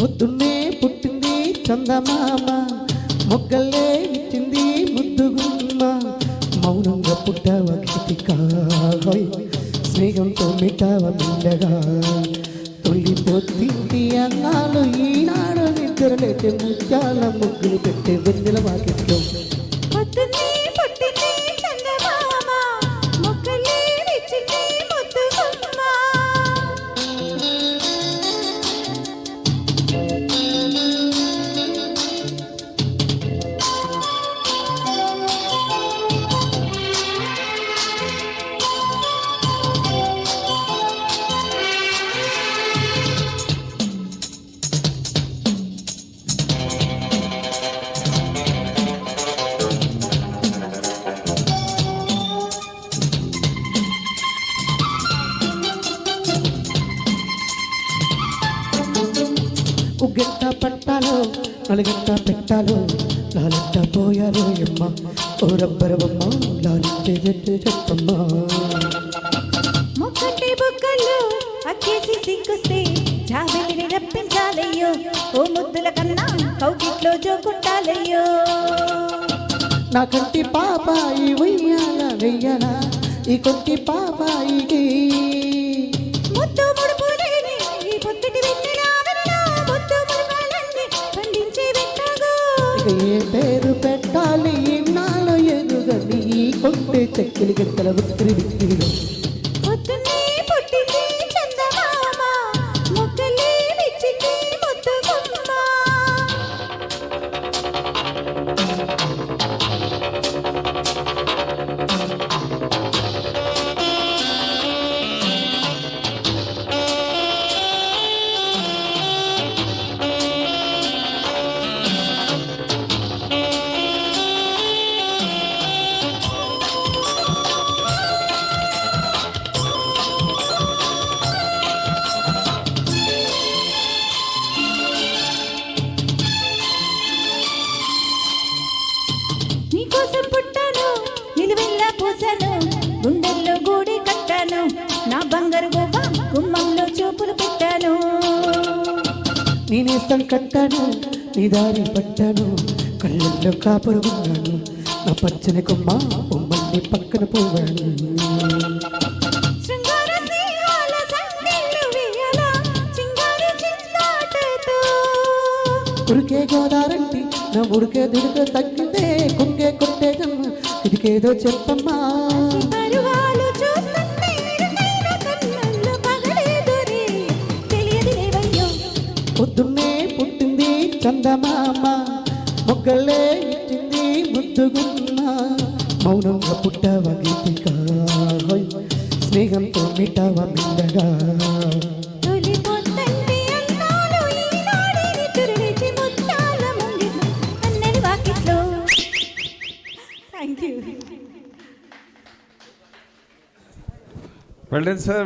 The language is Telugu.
పొద్దున్నే పుట్టింది చందమామ మొగ్గల్లే ఇచ్చింది ముద్దుగుమ్మ. మౌనంగా పుట్టవ గీతికాయ్ స్నేహంతో మిటావ మిల్లగా? తొలి పొద్దింది అన్నాలు ఈనాడు నిద్రలేతే ముత్యాల ముగ్గులు పెట్టే ఉగ్గెంత పట్టాలో నలుగెంత పెట్టాలో లాలెంత పోయాలో ఎమ్మ. ఓ రబ్బరవమ్మ లాలించే చెట్టు చెప్పమ్మా మొక్కంటే బుక్కలు అక్కేసి సిగ్గుస్తే జాబిలిని రప్పించాలయ్యో. ఓ ముద్దుల కన్నా కౌకిట్లో జోకుంటాలయ్యో. నా కంటి పాపాయి ఉయ్యాల వెయ్యాల ఈ కొంటి పాపాయికి ఏ పేరు పెట్టాలి? నాలో ఎదుగని ఈ కొంటే చెక్కిలి గంటల ఉత్తిరి విత్తిరిలో పూసాను గుండెల్లో గూడి కట్టాను. నా బంగారు గోవా గుమ్మంలో చూపులు పెట్టాను. నేనేస్తం కట్టాను నీ దారి పట్టాను. కళ్ళల్లో కాపురు ఉన్నాను నా పచ్చని కొమ్మ బొమ్మల్ని పక్కన పోవాను. ఉరికే గోదారంటి నా ఉడికే దుడికే తగ్గిందే. ఇదికేదో చెప్పమ్మా. పొద్దున్నే పుట్టింది చందమామ మొగ్గలే ఇచ్చింది ముద్దుగున్న మౌనంగా పుట్టవ గీతిక స్నేహంతో మిటవ మిల్లగా Thank you. Well done, sir.